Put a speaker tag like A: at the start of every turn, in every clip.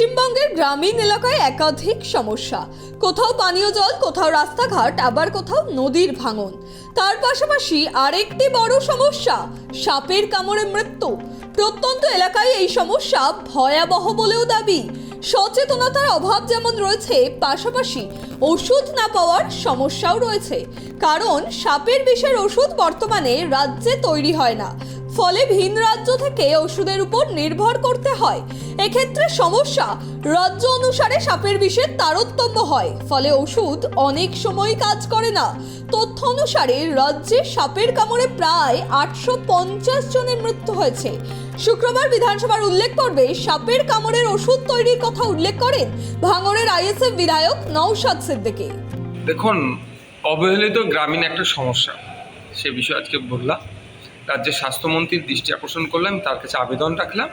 A: পশ্চিমবঙ্গের গ্রামীণ এলাকায় একাধিক সমস্যা। কোথাও পানীয় জল, কোথাও রাস্তাঘাট, আবার কোথাও নদীর ভাঙন। তার পাশাপাশি আরেকটি বড় সমস্যা, সাপের কামড়ে মৃত্যু। প্রত্যন্ত এলাকায় এই সমস্যা ভয়াবহ বলেও দাবি। সচেতনতার অভাব যেমন রয়েছে, পাশাপাশি ওষুধ না পাওয়ার সমস্যাও রয়েছে। কারণ সাপের বিষের ওষুধ বর্তমানে রাজ্যে তৈরি হয় না। ফলে ভিন রাজ্য থেকে ওষুধের উপর নির্ভর করতে হয়। এক্ষেত্রে সমস্যা। রাজ্য অনুসারে সাপের বিষের তারতম্য হয়, ফলে ওষুধ অনেক সময় কাজ করে না। তথ্য অনুসারে রাজ্যে সাপের কামড়ে প্রায় আটশো পঞ্চাশ জনের মৃত্যু হয়েছে। শুক্রবার বিধানসভার উল্লেখ করবে সাপের কামড়ের ওষুধ তৈরির কথা উল্লেখ করেন ভাঙড়ের আইএসএফ বিধায়ক নওশাদ সিদ্দিকী।
B: দেখুন, অবহেলিত গ্রামীণ একটা সমস্যা। সে বিষয়ে আজকে বললাম, রাজ্যের স্বাস্থ্যমন্ত্রীর দৃষ্টি আকর্ষণ করলাম, তার কাছে আবেদন রাখলাম।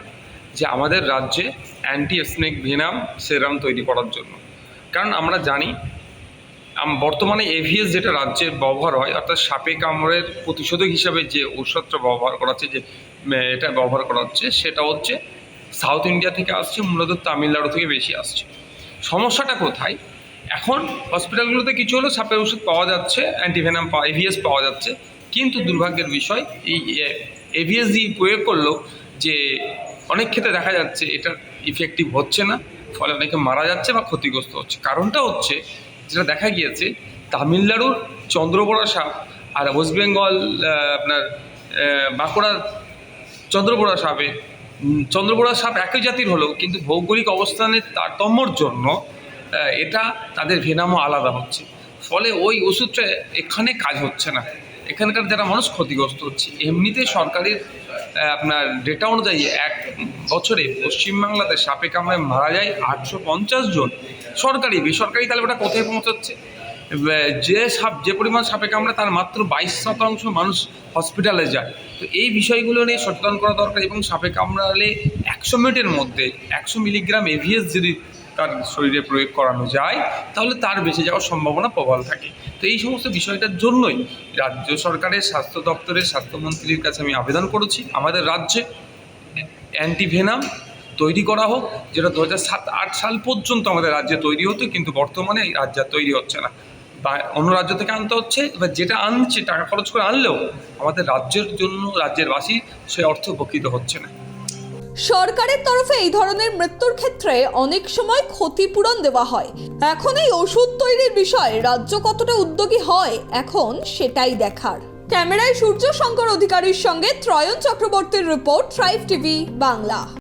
B: যে আমাদের রাজ্যে অ্যান্টি স্নেক ভেনাম সেরাম তৈরি করার জন্য। কারণ আমরা জানি বর্তমানে এভিএস যেটা রাজ্যে ব্যবহার হয়, অর্থাৎ সাপে কামড়ের প্রতিষেধক হিসাবে যে ঔষধটা ব্যবহার করা হচ্ছে যে এটা ব্যবহার করা হচ্ছে, সেটা হচ্ছে সাউথ ইন্ডিয়া থেকে আসছে, মূলত তামিলনাড়ু থেকে বেশি আসছে। সমস্যাটা কোথায়? এখন হসপিটালগুলোতে কিছু হলো সাপের ওষুধ পাওয়া যাচ্ছে অ্যান্টিভেনাম এভিএস পাওয়া যাচ্ছে, কিন্তু দুর্ভাগ্যের বিষয়, এই এভিএস দিয়ে প্রয়োগ করল যে অনেক ক্ষেত্রে দেখা যাচ্ছে এটা ইফেক্টিভ হচ্ছে না ফলে অনেকে মারা যাচ্ছে বা ক্ষতিগ্রস্ত হচ্ছে। কারণটা হচ্ছে যেটা দেখা গিয়েছে তামিলনাড়ুর চন্দ্রবড়া সাপ আর ওয়েস্ট বেঙ্গল আপনার বাঁকুড়ার চন্দ্রবোড়া সাপে উম, চন্দ্রবোড়া সাপ একই জাতির হলেও কিন্তু ভৌগোলিক অবস্থানের তারতম্যর জন্য এটা তাদের ভেনামও আলাদা হচ্ছে। ফলে ওই ওষুধটা এখানে কাজ হচ্ছে না। এখানকার যারা মানুষ ক্ষতিগ্রস্ত হচ্ছে, এমনিতে সরকারের আপনার ডেটা অনুযায়ী এক বছরে পশ্চিমবাংলাতে সাপে কামড়ে মারা যায় আটশো পঞ্চাশ জন। সরকারি, বেসরকারি তাহলে ওটা কোথায় পৌঁছাচ্ছে? যে সাপ, যে পরিমাণ সাপে কামড়ে তার মাত্র বাইশ শতাংশ মানুষ হসপিটালে যায়। তো এই বিষয়গুলো নিয়ে সচেতন করা দরকার এবং সাপে কামড়ালে একশো মিনিটের মধ্যে, একশো মিলিগ্রাম এভিএস যদি তার শরীরে প্রয়োগ করানো যায়, তাহলে তার বেঁচে যাওয়ার সম্ভাবনা প্রবল থাকে। তো এই সমস্ত বিষয়টার জন্যই রাজ্য সরকারের স্বাস্থ্য দপ্তরের স্বাস্থ্যমন্ত্রীর কাছে আমি আবেদন করেছি, আমাদের রাজ্যে অ্যান্টিভেনাম তৈরি করা হোক, যেটা দু হাজার সাত, আট সাল পর্যন্ত আমাদের রাজ্যে তৈরি হতো, কিন্তু বর্তমানে এই রাজ্যে তৈরি হচ্ছে না। বা অন্য রাজ্য থেকে আনতে হচ্ছে, এবার যেটা আনছে, টাকা খরচ করে আনলেও আমাদের রাজ্যের জন্য রাজ্যের বাসী সে অর্থ উপকৃত হচ্ছে না।
A: সরকারের তরফে এই ধরনের মৃত্যুর ক্ষেত্রে অনেক সময় ক্ষতিপূরণ দেওয়া হয়। এখন এই ওষুধ তৈরির বিষয়ে রাজ্য কতটা উদ্যোগী হয়, এখন সেটাই দেখার। ক্যামেরায় সূর্য শঙ্কর অধিকারীর সঙ্গে ত্রয়ন চক্রবর্তীর রিপোর্ট ট্রাইভ টিভি বাংলা।